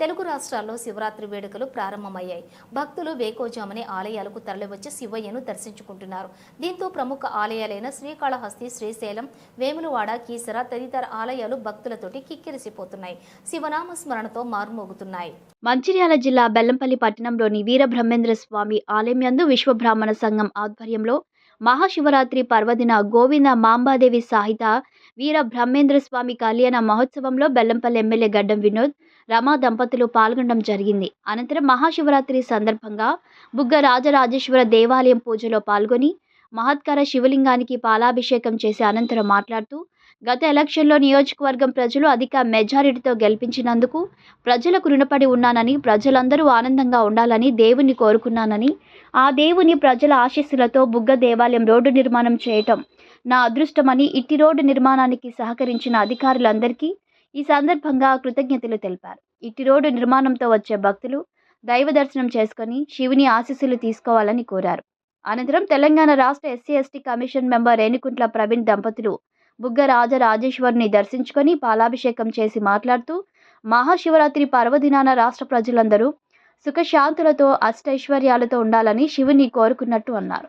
తెలుగు రాష్ట్రాల్లో శివరాత్రి వేడుకలు ప్రారంభమయ్యాయి. భక్తులు వేకోజామని ఆలయాలకు తరలివచ్చి శివయ్యను దర్శించుకుంటున్నారు. దీంతో ప్రముఖ ఆలయాలైన శ్రీకాళహస్తి శ్రీశైలం వేములవాడ కీసర తదితర ఆలయాలు భక్తులతోటి కిక్కిరిసిపోతున్నాయి. శివనామ స్మరణతో మారుమోగుతున్నాయి. మంచిర్యాల జిల్లా బెల్లంపల్లి పట్టణంలోని వీరబ్రహ్మేంద్ర స్వామి ఆలయం యందు విశ్వబ్రాహ్మణ సంఘం ఆధ్వర్యంలో మహాశివరాత్రి పర్వదిన గోవింద మాంబాదేవి సాహిత వీర బ్రహ్మేంద్ర స్వామి కళ్యాణ మహోత్సవంలో బెల్లంపల్లి ఎమ్మెల్యే గడ్డం వినోద్ రమా దంపతులు పాల్గొనడం జరిగింది. అనంతరం మహాశివరాత్రి సందర్భంగా బుగ్గ రాజరాజేశ్వర దేవాలయం పూజలో పాల్గొని మహత్కర శివలింగానికి పాలాభిషేకం చేసి అనంతరం మాట్లాడుతూ గత ఎలక్షన్లో నియోజకవర్గం ప్రజలు అధిక మెజారిటీతో గెలిపించినందుకు ప్రజలకు రుణపడి ఉన్నానని ప్రజలందరూ ఆనందంగా ఉండాలని దేవుని కోరుకున్నానని ఆ దేవుని ప్రజల ఆశీస్సులతో బుగ్గ దేవాలయం రోడ్డు నిర్మాణం చేయటం నా అదృష్టమని ఇట్టి రోడ్డు నిర్మాణానికి సహకరించిన అధికారులందరికీ ఈ సందర్భంగా కృతజ్ఞతలు తెలిపారు. ఇట్టి రోడ్డు నిర్మాణంతో వచ్చే భక్తులు దైవ దర్శనం చేసుకొని శివుని ఆశీస్సులు తీసుకోవాలని కోరారు. అనంతరం తెలంగాణ రాష్ట్ర SC ST commission member Renikuntla Praveen దంపతులు బుగ్గ రాజ రాజేశ్వరిని దర్శించుకొని పాలాభిషేకం చేసి మాట్లాడుతూ మహాశివరాత్రి పర్వదినాన రాష్ట్ర ప్రజలందరూ సుఖశాంతులతో అష్టైశ్వర్యాలతో ఉండాలని శివుని కోరుకున్నట్టు అన్నారు.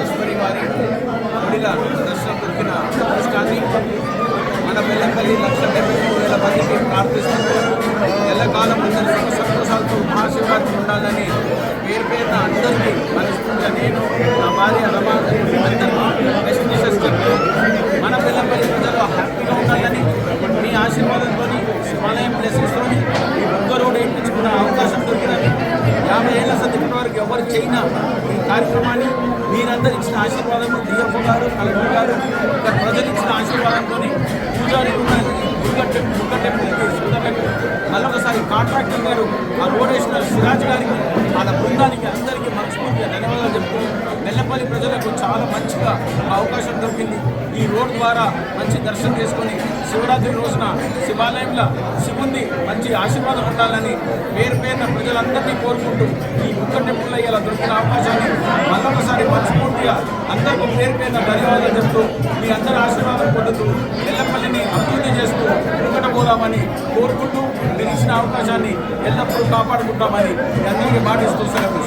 రాజేశ్వరి వారి గుడిగా దర్శనం దొరికిన అదృష్టాన్ని మన బెల్లంపల్లి లక్ష డెబ్బై మూడు వేల మందికి ప్రార్థిస్తూ ఎల్లకాలం అందరి సుఖ సంతోషాలతో మహాశివరాత్రి ఉండాలని పేరు పేరున అందరికీ మనస్ఫూర్తిగా నేను నా భార్య రమా బెస్ట్ విషెస్ చెప్తూ మన బెల్లంపల్లి ప్రజలు హ్యాపీగా ఉండాలని మీ ఆశీర్వాదంతో హిమాలయం బ్లెస్సింగ్స్తో ఈ బుగ్గ రోడ్ వేయించుకున్న అవకాశం దొరికినది. యాభై ఏళ్ళ సంది వారికి ఎవరు చేయనా ఈ కార్యక్రమాన్ని మీరందరూ ఇచ్చిన ఆశీర్వాదము డిఎఫ్ఓ గారు కలెక్టర్ గారు ఇక్కడ ప్రజలు ఇచ్చిన ఆశీర్వాదంతో పూజారి దుర్గ టెంపుల్ దుర్గ టెంపుల్కి మళ్ళొకసారి కాంట్రాక్టర్ గారు ఆ రోడ్ వేసిన సిరాజ్ గారికి వాళ్ళ బృందానికి అందరికీ మనస్ఫూర్తిగా ధన్యవాదాలు చెప్తూ నెల్లపల్లి ప్రజలకు చాలా మంచిగా అవకాశం దొరికింది. ఈ రోడ్ ద్వారా మంచి దర్శనం చేసుకొని శివరాత్రి రోజున శివాలయంలో శివుంది మంచి ఆశీర్వాదం ఉండాలని పేరు పేరున ప్రజలందరినీ కోరుకుంటూ ఈ బుక్క టెంపుల్లో ఇలా దొరికిన అవకాశాన్ని మళ్ళొకసారి మనస్ఫూర్తిగా అందరికీ పేరు పేరున ధన్యవాదాలు చెప్తూ మీ అందరి ఆశీర్వాదం పొందుతూ ఎల్లపల్లిని అభివృద్ధి చేస్తూ ముంగట పోదామని కోరుకుంటూ మీరు ఇచ్చిన అవకాశాన్ని ఎల్లప్పుడూ కాపాడుకుంటామని అందరికీ మాటిస్తూ సెలవు